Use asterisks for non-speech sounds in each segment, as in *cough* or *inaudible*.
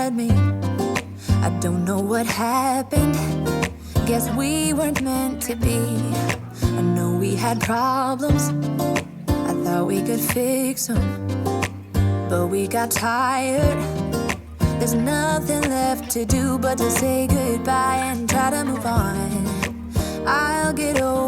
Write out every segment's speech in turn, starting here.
had me. I don't know what happened. Guess we weren't meant to be. I know we had problems. I thought we could fix them. But we got tired. There's nothing left to do but to say goodbye and try to move on. I'll get over.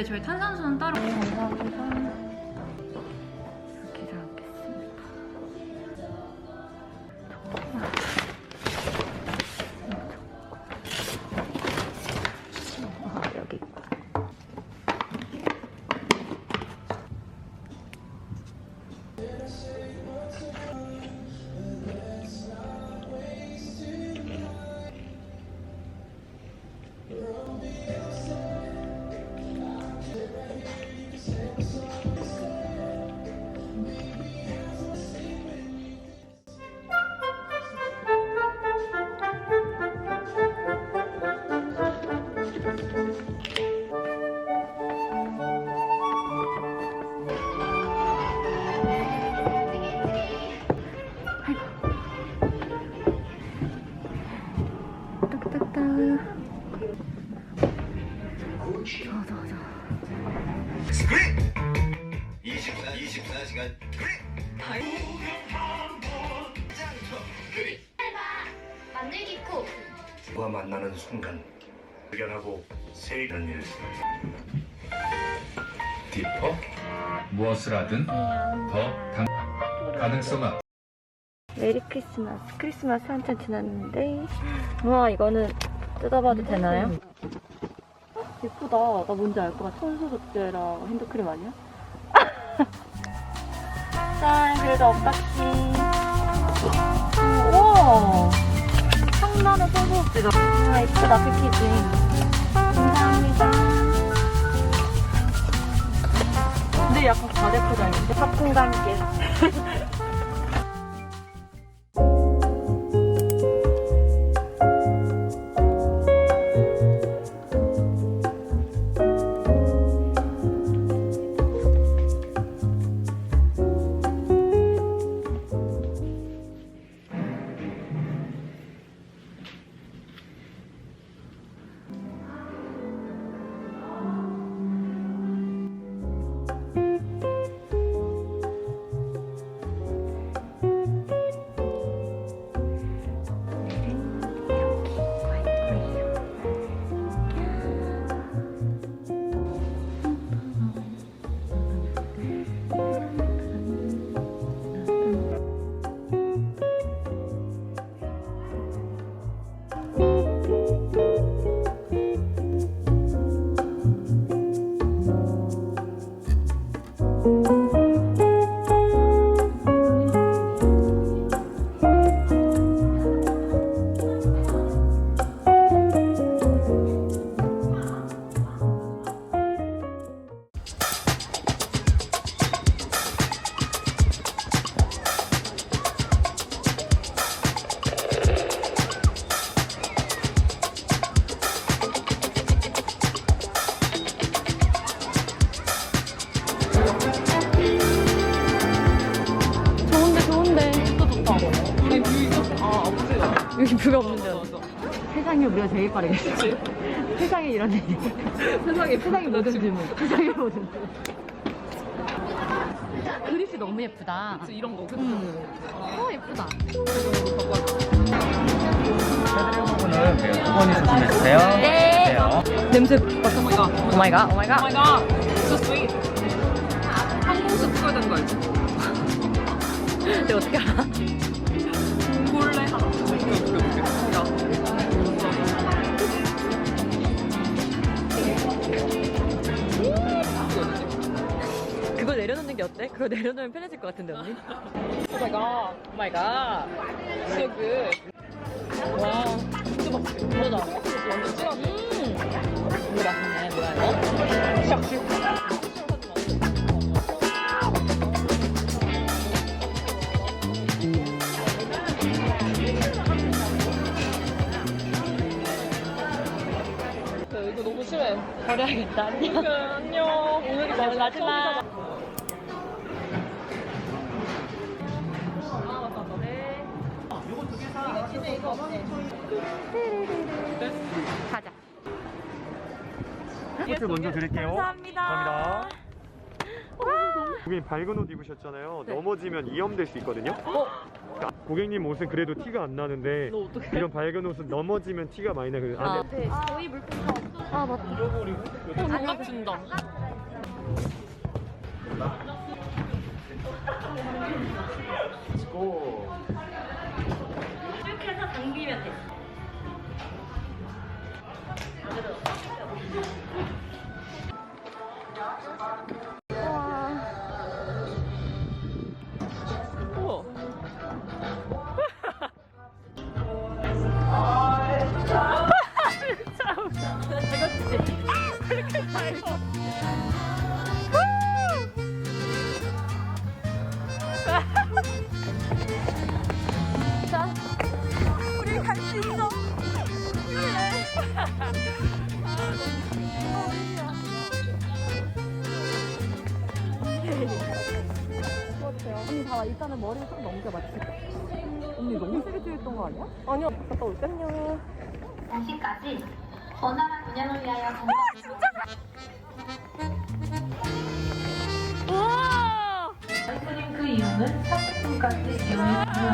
근데 저희 탄산수는 따로 디퍼 무엇을 하든 더 당, 가능성 앞 메리 크리스마스. 크리스마스 한참 지났는데. 우와, 이거는 뜯어봐도 되나요? 어, 예쁘다. 나 뭔지 알 것 같아. 손소독제랑 핸드크림 아니야? *laughs* 짠, 그래도 언박싱. 음, 우와! 성나는 손소독제다. 우와, 예쁘다, 패키징. 약간 과대 포장인데? 팝콘과 함께. *laughs* 제일 빠르겠지. 세상에 이런 일이. 세상에 세상에 모든 질문 세상에 모든 그릇이 너무 예쁘다. 그치 이런 거. 그치. 어 예쁘다. 두 번이 조심해주세요. 네. 냄새 오마이갓. 오마이갓 오마이갓. 오마이갓. So sweet. 항공수 찍어야 되는 거 알지? 내가 어떻게 알아? 내려놓는 게 어때? 그걸 내려놓으면 편해질 것 같은데 언니? *laughs* 오 마이 갓 오 마이 갓 so good 와 진짜 맛있어 맞아 완전 진하네 음 이거 맛있네 뭐야 이거? 샥 네, 이거 너무 심해. 버려야겠다 안녕 그, 안녕. 오늘이 오늘 마지막 가자 꽃을 먼저 드릴게요. 감사합니다. 감사합니다. 고객님 밝은 옷 입으셨잖아요. 네. 넘어지면 이염될 수 있거든요. 어? 고객님 옷은 그래도 티가 안 나는데 이런 밝은 옷은 넘어지면 티가 많이 나요. 그 안에 네. 저희 물품 다 없어 아 맞다 장갑 준다. 쭉 해서 돼 우와. 우리 찌했던 거 아니야? 아니야 갔다 올게 안녕 당신까지 원활한 운영을 위하여. 우와 비용은 30분까지 지원해 주세요.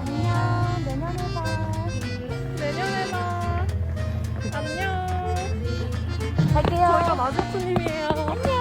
안녕. 내년에 봐. 내년에 봐. 안녕. 갈게요. 저희가 마주투님이에요. 안녕.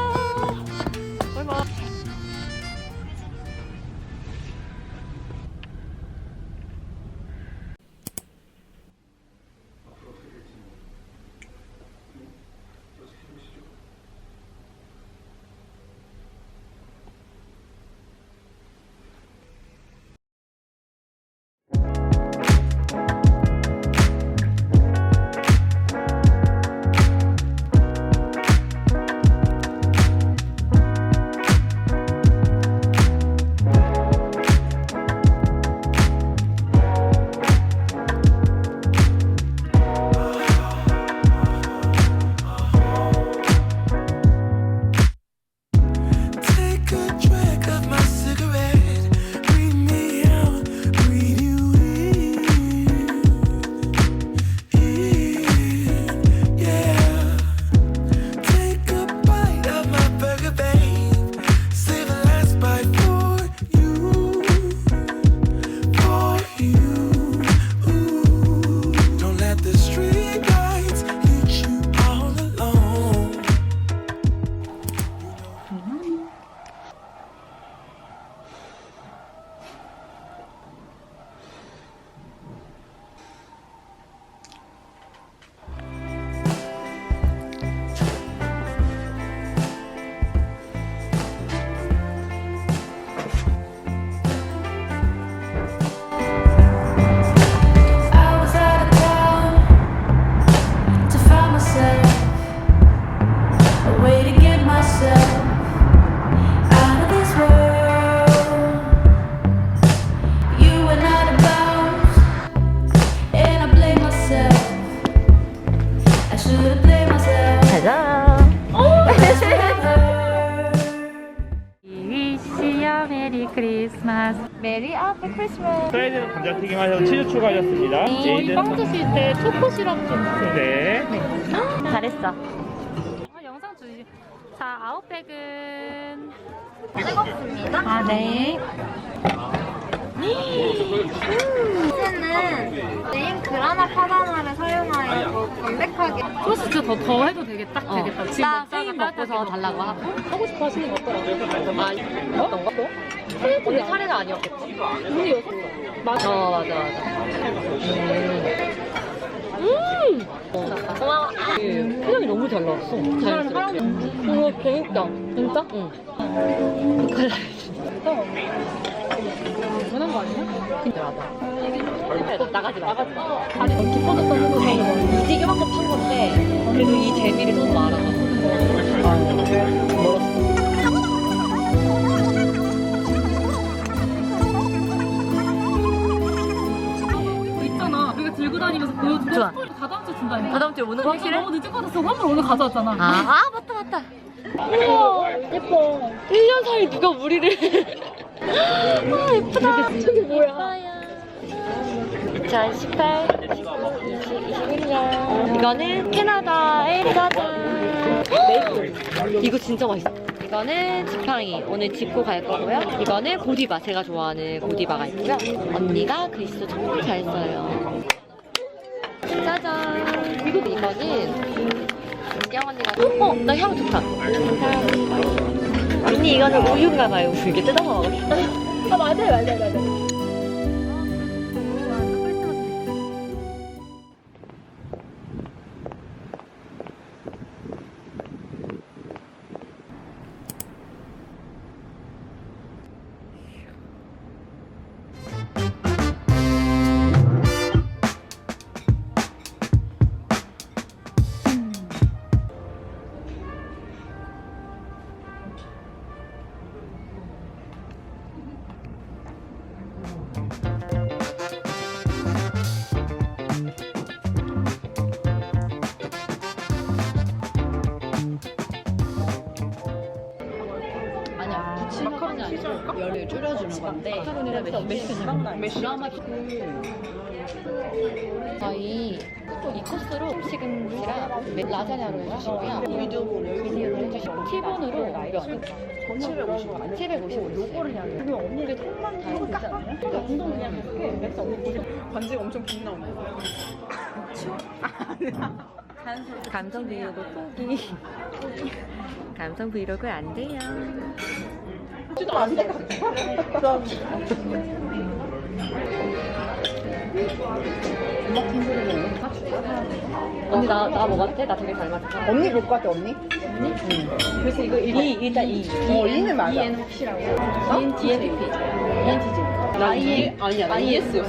추가하셨습니다. 저희 빵 드실 때 초코 시럽 좀 주세요. 네. 잘했어. 아, 영상 주시. 자, 아웃백은 아 네. 소스는 메인 그라나 파다나를 사용하여 담백하게 소스 진짜 더, 더 해도 되겠다. 딱 되겠다. 지금 나 먹다가 휘 먹고서 따뜻하게 달라고 하고. 하고 싶어 하시는 거 없더라고요. 아, 어떤 거? 우리 차례는 아니었겠지? 우리 여섯 맞아. 어, 맞아, 맞아. 음! 어, 고마워. 그 표정이 너무 잘 나왔어. 자연스럽게. 이거 재밌다. 진짜? 응. 당연한 거 아니야? 근데 맞아. 나가지 마. 나가지 마. 아니, 깊어졌다는 거 이지게만큼 판 건데, 그래도 이 재미를 좀 알아가지고. 아, 멀었어. 우리가 들고 다니면서 보여주고 좋아. 스토리 다 다음 주에 준다니까. 다다음 주에 오는 거 확실해? 너무 늦을 것 같았어. 선물 오늘 가져왔잖아. 아, 아, 맞다, 맞다. 우와, 예뻐. 1년 사이 누가 우리를. 아, 예쁘다. 저게 뭐야? 2018, 20, 21년. 이거는 캐나다의 짜잔. 메이플. 이거 진짜 맛있어. 이거는 지팡이. 오늘 짚고 갈 거고요. 이거는 고디바. 제가 좋아하는 고디바가 있고요. 언니가 글씨도 정말 잘 써요. 짜잔. 이거 이거는 은경 언니가 어, 나 향 좋다. 언니 이거는 우유인가 봐요. 이게 뜯어 먹어. 아 맞아요, 맞아요, 맞아요. 줄여주는 건데. 마카로니랑 메시 드라마 저희 이 코스로 음식은지랑 라자냐로 해주시고요. 미디움으로 해주시고 티본으로 면 750원. 750원. 요거를 돼. 그럼 언니가 통만 다 해주지 않아요? 운동 그냥 이렇게 맥스 언니 보셔. 반지가 엄청 긴 나오네. 감성 브이로그 포기. 감성 브이로그 안 돼요. 언니 나, 나 뭐 같아? 나 되게 닮았어. 언니 볼것 같아 언니? 그래서 이거 이 일단 이. 어 이는 맞아. ENFC라고. ENTP. ENTJ. I 아니야 나 ES요.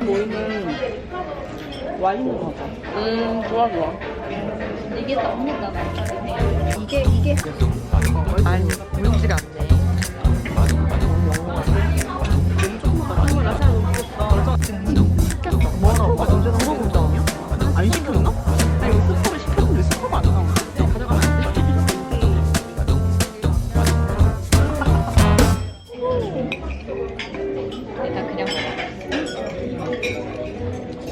모이는 와인으로 하자. 음 좋아 좋아. 이게 너무 나 이게 이게 아니, 보이지가 않네. 안 시켰나? 아니 스프를 시켰는데 스프가 안 나와. 가져가면 안 돼? 일단 그냥 먹어.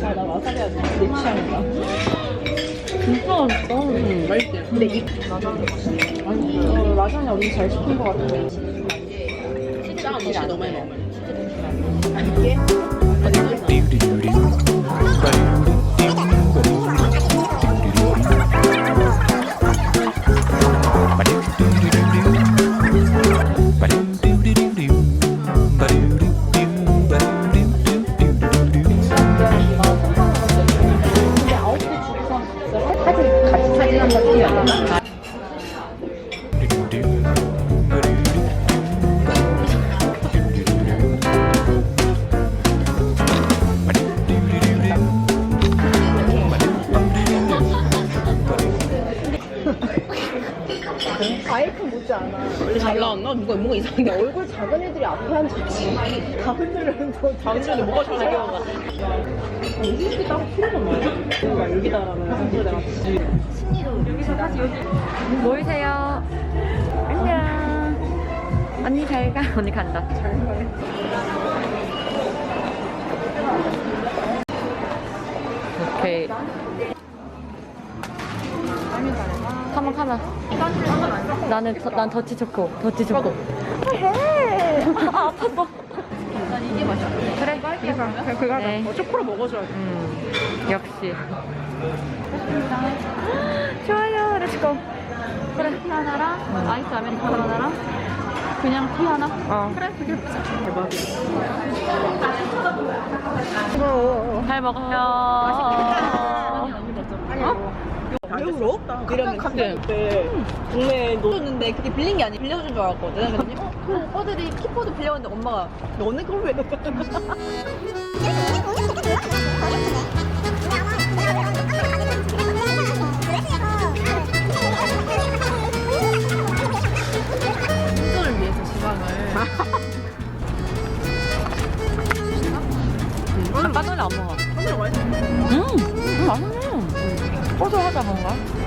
아 나 와사비 아주 내 취향이다. 진짜 맛있다. 응 맛있지. 근데 이 라자냐 맛있네. 아니 어, 라자냐 언니 잘 시킨 것 같아. 짱 없이 너무 많이 먹어. 이게 같이 사진 아이폰 못지 않아. 원래 잘 나왔나? 누가 뭔가 이상한데 얼굴 작은 애들이 앞에 앉았지. 다른 애들은 더 다른 애들 뭐가 잘생겨? 이렇게 따로 필요가 없나요? 뭔가 여기다라는 상처 내가 모이세요. 안녕. 언니 잘 가. *laughs* 언니 간다. 오케이. 카마 카마. 나는 더, 난 더치 초코. 더치 초코. *laughs* 해. 아 아팠어. 난 이게 맛있어. 그래. 이거. 그거 네. 어, 초코로 먹어줘야 돼. 음. 역시. 좋아요. 렛츠고. 그래, 티 하나랑 아이스 아메리카노 하나랑 그냥 티 하나? 어. 그래, 그게 잘 먹어요. 왜 울어? 이러면 갑자기 그때 동네에 놓였는데 그게 빌린 게 아니라 빌려준 줄 알았거든. 그랬더니 어, 그 오빠들이 키보드 빌려왔는데 엄마가 너네 그걸 왜 *laughs* 음, 빠돌이 안 먹어. 음, 음, 맛있네. 고소하다 뭔가.